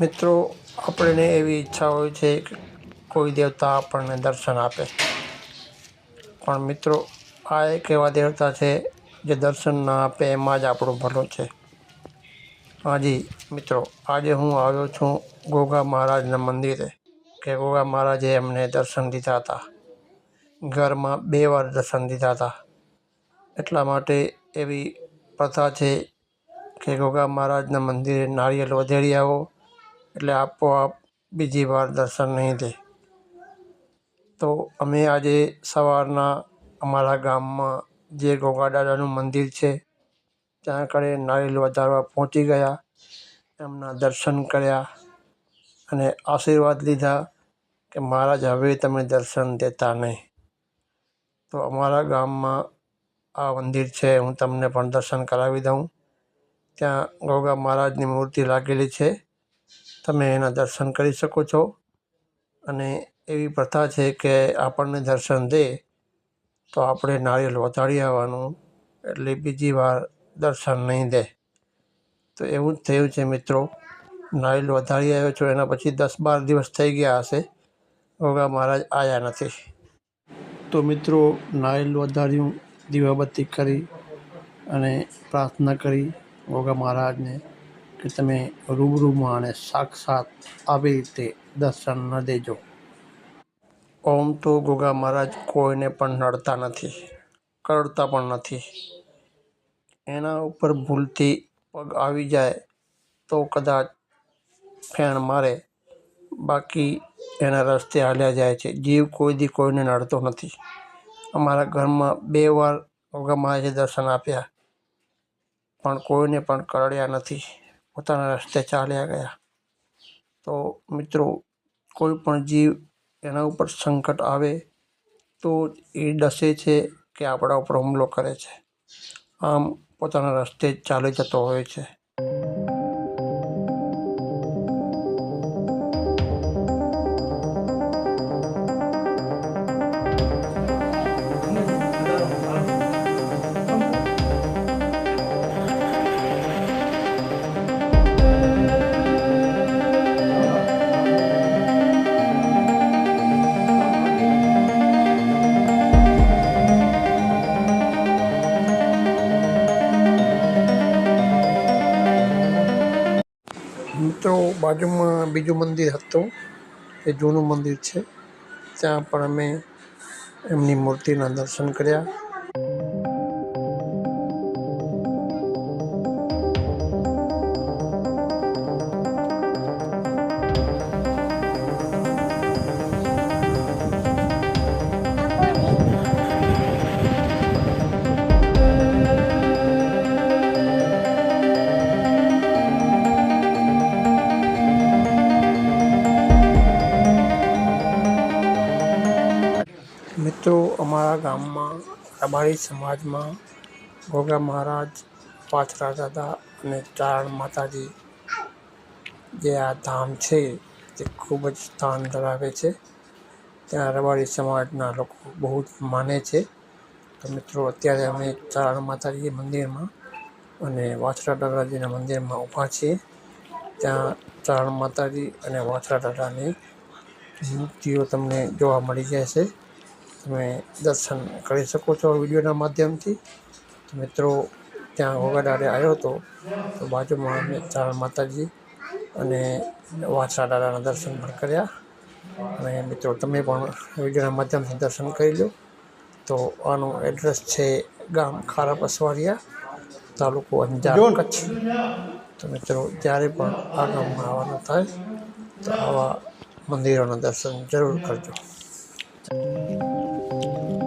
મિત્રો, આપણને એવી ઈચ્છા હોય છે કે કોઈ દેવતા આપણને દર્શન આપે. પણ મિત્રો, આ એક એવા દેવતા છે જે દર્શન ના આપે, એમાં જ આપણું ભલું છે. હાજી, મિત્રો, આજે હું આવ્યો છું ગોગા મહારાજના મંદિરે, કે ગોગા મહારાજે એમને દર્શન દીધા હતા. ઘરમાં બે વાર દર્શન દીધા હતા. એટલા માટે એવી પ્રથા છે કે ગોગા મહારાજના મંદિરે નારિયેળ વધેરી આવો એટલે આપોઆપ બીજી વાર દર્શન નહીં દે તો અમે આજે સવારના અમારા ગામમાં જે ગોગા દાદાનું મંદિર છે, ત્યાં કણે નારિયેલ વધારવા પહોંચી ગયા. એમના દર્શન કર્યા અને આશીર્વાદ લીધા કે મહારાજ, હવે તમે દર્શન દેતા નહીં. તો અમારા ગામમાં આ મંદિર છે, હું તમને પણ દર્શન કરાવી દઉં. ત્યાં ગોગા મહારાજની મૂર્તિ લાગેલી છે. તમે એના દર્શન કરી શકો છો. અને એવી પ્રથા છે કે આપણને દર્શન દે તો આપણે નારિયેલ વધારી આવવાનું, એટલે બીજી વાર દર્શન નહીં દે. તો એવું જ થયું છે મિત્રો. નારિયેલ વધારી આવ્યો છું, એના પછી દસ બાર દિવસ થઈ ગયા હશે. ગોગા મહારાજ આવ્યા નથી. તો મિત્રો, નારિયેળ વધાર્યું, દીવાબત્તી કરી અને પ્રાર્થના કરી ગોગા મહારાજને. કે તમે રૂબરૂમાં અને સાક્ષાત આવી રીતે દર્શન ન દેજો. ઓમ તો ગોગા મહારાજ કોઈને પણ નડતા નથી, કરડતા પણ નથી. એના ઉપર ભૂલથી પગ આવી જાય તો કદાચ ફેણ મારે. બાકી એના રસ્તે હાલ્યા જાય છે. જીવ કોઈ દી કોઈને નડતો નથી. અમારા ઘરમાં બે વાર ગોગા મહારાજે દર્શન આપ્યા, પણ કોઈને પણ કરડ્યા નથી. પોતાના રસ્તે ચાલ્યા ગયા. તો મિત્રો, કોઈ પણ જીવ એના ઉપર સંકટ આવે, તો એ ડસે છે કે આપણા ઉપર હુમલો કરે છે. આમ પોતાના રસ્તે ચાલી જતો હોય છે. બાજુમાં બીજું મંદિર હતું. એ જૂનું મંદિર છે. ત્યાં પણ અમે એમની મૂર્તિના દર્શન કર્યા. મિત્રો, અમારા ગામમાં રબારી સમાજમાં ગોગા મહારાજ પાથરા દાદા અને ચારણ માતાજી જે આ ધામ છે, તે ખૂબ જ સ્થાન ધરાવે છે. ત્યાં રબારી સમાજના લોકો બહુ જ માને છે. તો મિત્રો, અત્યારે અમે ચારણ માતાજી મંદિરમાં અને વાછરા દાદાજીના મંદિરમાં ઊભા છીએ. ત્યાં ચારણ માતાજી અને વાછરા દાદાની મૂર્તિઓ તમને જોવા મળી જશે. તમે દર્શન કરી શકો છો વિડીયોના માધ્યમથી. મિત્રો ત્યાં ગોગાડારે આવ્યો હતો તો બાજુમાં અમે ચારણ માતાજી અને વાછા દાદાના દર્શન પણ કર્યા. અને મિત્રો તમે પણ વિડીયોના માધ્યમથી દર્શન કરી લો. તો આનું એડ્રેસ છે ગામ ખારા પસવારિયા તાલુકો અંજાર કચ્છ. તો મિત્રો જ્યારે પણ આ ગામમાં આવવાનું થાય તો આવા મંદિરોના દર્શન જરૂર કરજો. you